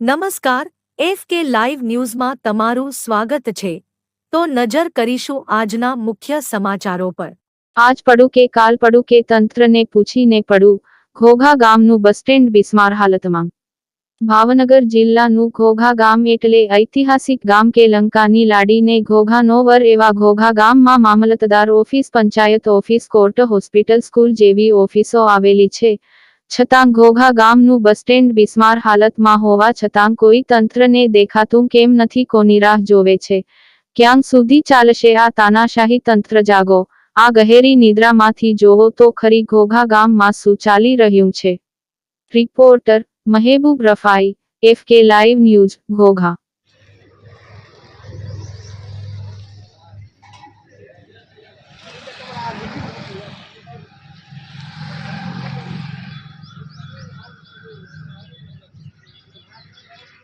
નમસ્કાર, F K live ન્યૂઝમાં તમારું સ્વાગત છે. તો નજર કરીશું આજના મુખ્ય સમાચારો પર. આજ પડું કે કાલ પડું કે તંત્રને પૂછીને પડું, ઘોઘા ગામનું બસ સ્ટેન્ડ બિસ્માર હાલતમાં. ભાવનગર જિલ્લાનું ઘોઘા ગામ એટલે ઐતિહાસિક ગામ કે લંકાની લાડીને ઘોઘા નોવર એવા ઘોઘા ગામમાં mamlatdar office, panchayat office, court, hospital, school જેવી ઓફિસો આવેલી છે. છતાં ઘોઘા ગામનું બસ સ્ટેન્ડ બિસ્માર હાલતમાં હોવા છતાં કોઈ તંત્રને દેખાતું કેમ નથી કોની રાહ જોવે છે. ક્યાં સુધી ચાલશે આ તાનાશાહી તંત્ર જાગો. આ ગહેરી નિદ્રામાંથી જોવો તો ખરી ઘોઘા ગામમાં શું ચાલી રહ્યું છે. Reporter Mehboob Rafai, F K live news, Ghogha.